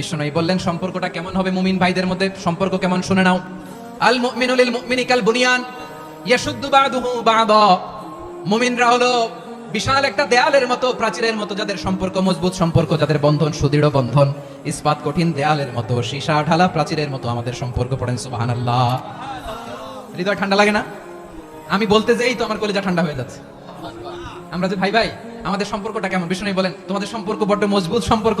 বিশ্বনবী বললেন, সম্পর্কটা কেমন হবে মুমিন ভাইদের মধ্যে? সম্পর্ক কেমন? শুনে নাও। আল মুমিনু লিল মুমিনি কাল বুনিয়ান, ইয়াশুদ্দু বাদুহু বাদা। মুমিনরা হলো বিশাল একটা দেয়ালের মতো, প্রাচীরের মতো, যাদের সম্পর্ক মজবুত, সম্পর্ক যাদের বন্ধন, সুদৃঢ় বন্ধন, ইস্পাত কঠিন দেয়ালের মতো, সীসা ঢালা প্রাচীরের মতো আমাদের সম্পর্ক পড়েন, সুবহানাল্লাহ। হৃদয় ঠান্ডা লাগে না? আমি বলতে যেই তো আমার কলিজা ঠান্ডা হয়ে যাচ্ছে। আমরা যে ভাই ভাই, আমাদের সম্পর্কটা কেমন? বিষ্ণু বলেন, তোমাদের সম্পর্ক বড্ড মজবুত সম্পর্ক।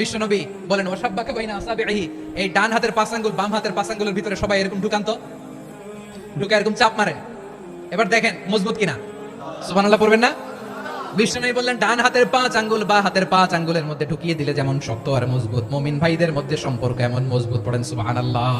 বিশ্বনবী বলেন ওয়াসাব্বাকা বাইনা আসাবিহি এই ডান হাতের পাঁচ আঙ্গুল, বাম হাতের পাঁচ আঙ্গুলের ভিতরে সবাই এরকম ঢুকান্ত? ঢুকে এরকম চাপ মারেন এবার দেখেন, মজবুত কিনা? সুবহানাল্লাহ, পড়বেন না? বিষ্ণু বললেন, ডান হাতের পাঁচ আঙ্গুল, বা হাতের পাঁচ আঙ্গুলের মধ্যে ঢুকিয়ে দিলে যেমন শক্ত আর মজবুত। মুমিন ভাইদের মধ্যে সম্পর্ক এমন মজবুত, পড়েন সুবহানাল্লাহ।